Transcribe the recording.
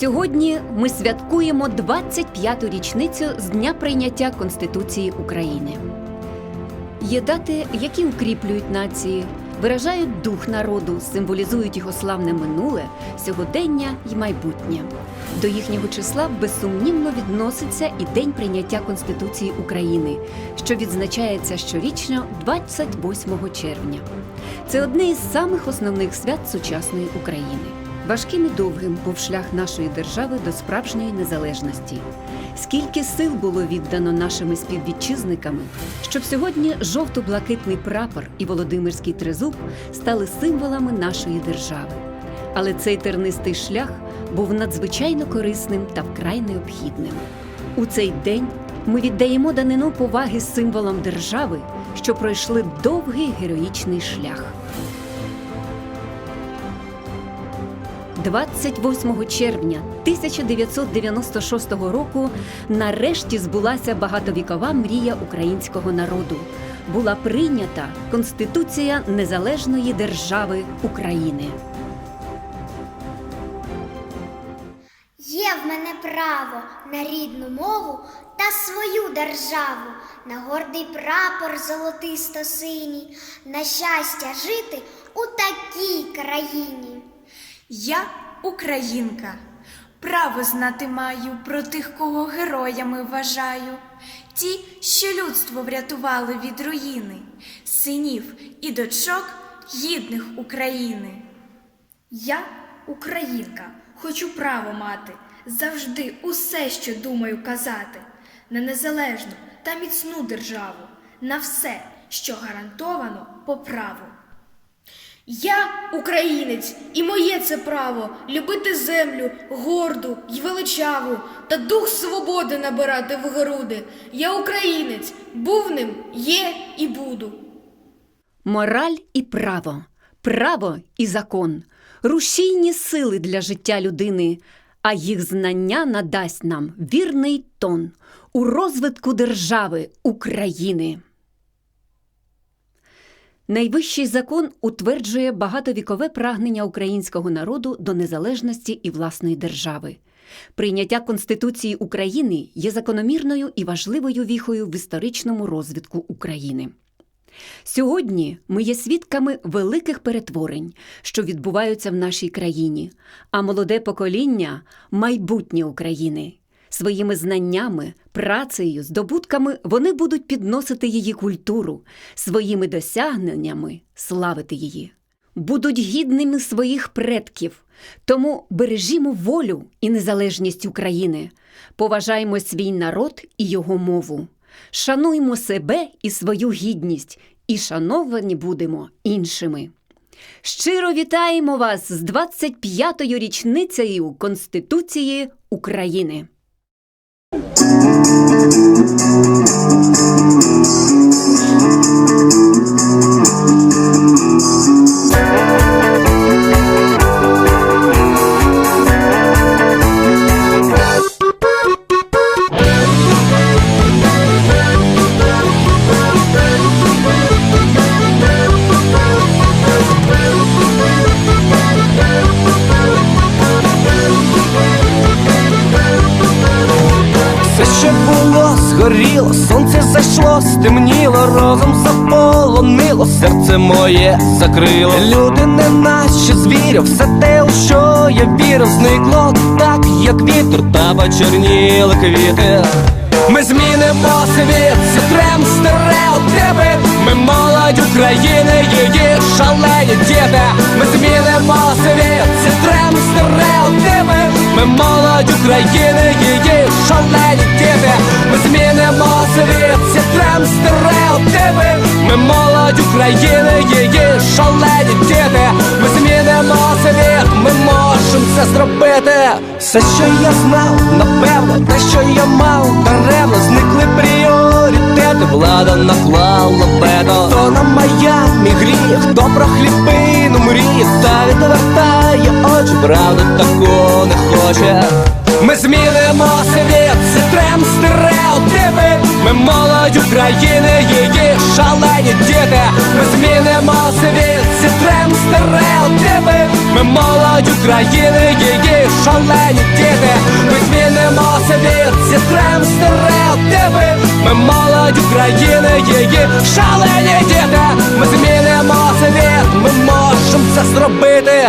Сьогодні ми святкуємо 25-ту річницю з дня прийняття Конституції України. Є дати, які укріплюють нації, виражають дух народу, символізують його славне минуле, сьогодення й майбутнє. До їхнього числа безсумнівно відноситься і День прийняття Конституції України, що відзначається щорічно 28 червня. Це одне із самих основних свят сучасної України. Важким і довгим був шлях нашої держави до справжньої незалежності. Скільки сил було віддано нашими співвітчизниками, щоб сьогодні жовто-блакитний прапор і Володимирський тризуб стали символами нашої держави. Але цей тернистий шлях був надзвичайно корисним та вкрай необхідним. У цей день ми віддаємо данину поваги символам держави, що пройшли довгий героїчний шлях. 28 червня 1996 року нарешті збулася багатовікова мрія українського народу. Була прийнята Конституція Незалежної держави України. Є в мене право на рідну мову та свою державу, на гордий прапор золотисто-синій, на щастя жити у такій країні. Я українка. Право знати маю про тих, кого героями вважаю. Ті, що людство врятували від руїни, синів і дочок гідних України. Я українка, хочу право мати, завжди усе, що думаю казати, на незалежну та міцну державу, на все, що гарантовано по праву. Я українець, і моє це право любити землю, горду й величаву, та дух свободи набирати в груди. Я українець, був ним, є і буду. Мораль і право, право і закон, рушійні сили для життя людини, а їх знання надасть нам вірний тон у розвитку держави України. Найвищий закон утверджує багатовікове прагнення українського народу до незалежності і власної держави. Прийняття Конституції України є закономірною і важливою віхою в історичному розвитку України. Сьогодні ми є свідками великих перетворень, що відбуваються в нашій країні, а молоде покоління майбутнє України. Своїми знаннями, працею, здобутками вони будуть підносити її культуру, своїми досягненнями славити її. Будуть гідними своїх предків. Тому бережімо волю і незалежність України, поважаймо свій народ і його мову. Шануймо себе і свою гідність, і шановані будемо іншими. Щиро вітаємо вас з 25-ю річницею Конституції України. Thank you. Все, що було, згоріло, сонце зайшло, стемніло, розум заполонило, серце моє закрило. Люди не наші звірів, все те, у що я вірив, зникло так, як вітер, та почерніли квіти. Ми змінимо світ, зітрем стереотипи Ми молодь України, її шалені діти Ми змінимо світ, зітрем стереотипи Ми молодь України, її зітрем стереотипи Ми молодь України, її шалені діти. Ми змінимо світ, ми можемо це зробити. Все, що я знав, напевно, те, що я мав, даремно зникли пріоритети, влада наклала бето То на Майамі гріх, хто про хлібину мріє, та відвертає очі, правда такого не хоче. Ми змінимо України, її шалені діти. Ми змінимо світ, зітрем стереотипи. Ми молодь України, її шалені діти. Ми змінимо світ, зітрем стереотипи. Ми молодь України, її шалені діти. Ми змінимо світ, ми можемо це зробити.